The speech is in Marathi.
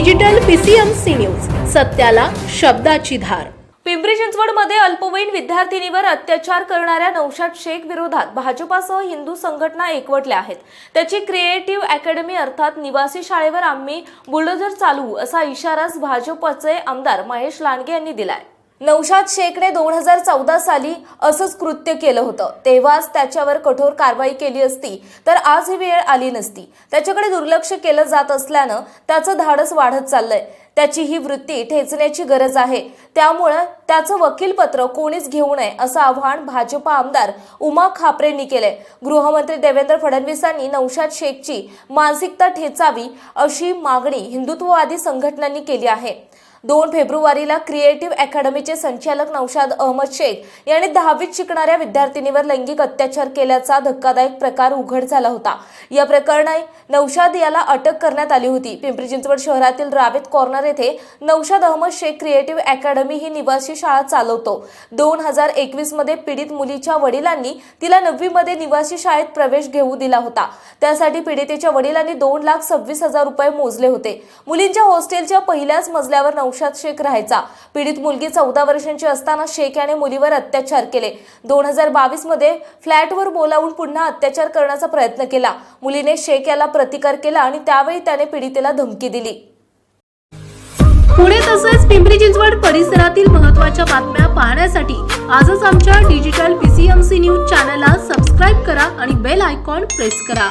डिजिटल पीसीएमसी न्यूज सत्याला शब्दाची धार. पिंपरी चिंचवडमध्ये अल्पवयीन विद्यार्थिनीवर अत्याचार करणाऱ्या नौशाद शेख विरोधात भाजपासह हिंदू संघटना एकवटल्या आहेत. त्याची क्रिएटिव्ह अकॅडमी अर्थात निवासी शाळेवर आम्ही बुलडोझर चालवू असा इशाराच भाजपचे आमदार महेश लांडगे यांनी दिलाय. नौशाद शेखने दोन हजार चौदा साली असंच कृत्य केलं होतं. तेव्हाच त्याच्यावर कठोर कारवाई केली असती तर आज ही वेळ आली नसती. त्याच्याकडे दुर्लक्ष केलं जात असल्यानं त्याचं धाडस वाढत चाललंय. त्याची ही वृत्ती ठेचण्याची गरज आहे. त्यामुळं त्याचं वकीलपत्र कोणीच घेऊ नये असं आव्हान भाजपा आमदार उमा खापरेंनी केलंय. गृहमंत्री देवेंद्र फडणवीसांनी नौशाद शेखची मानसिकता ठेचावी अशी मागणी हिंदुत्ववादी संघटनांनी केली आहे. दोन फेब्रुवारीला क्रिएटिव्ह अकॅडमीचे संचालक नौशाद अहमद शेख यांनी दहावीत शिकणाऱ्या विद्यार्थिनीवर लैंगिक अत्याचार केल्याचा धक्कादायक प्रकार उघड झाला होता. या प्रकरणी नौशाद याला अटक करण्यात आली होती. पिंपरी चिंचवड शहरातील रावेत कॉर्नर येथे नौशाद अहमद शेख क्रिएटिव्ह अकॅडमी ही निवासी शाळा चालवतो. दोन हजार एकवीसमध्ये पीडित मुलीच्या वडिलांनी तिला नववी मध्ये निवासी शाळेत प्रवेश घेऊ दिला होता. त्यासाठी पीडितेच्या वडिलांनी दोन लाख सव्वीस हजार रुपये मोजले होते. मुलींच्या हॉस्टेलच्या पहिल्याच मजल्यावर नौशाद शेख राहायचा. पीडित मुलगी चौदा वर्षांची असताना शेख याने मुलीवर अत्याचार केले. दोन हजार बावीसमध्ये फ्लॅटवर बोलावून पुन्हा अत्याचार करण्याचा प्रयत्न केला. मुलीने शेख याला प्रतिकार केला आणि त्यावेळी त्याने पीडितेला धमकी दिली. पुणे तसेच पिंपरी चिंचवड परिसरातील महत्त्वाच्या बातम्या पाहण्यासाठी आजच आमच्या डिजिटल पीसीएमसी न्यूज चॅनलला सबस्क्राईब करा आणि बेल आयकॉन प्रेस करा.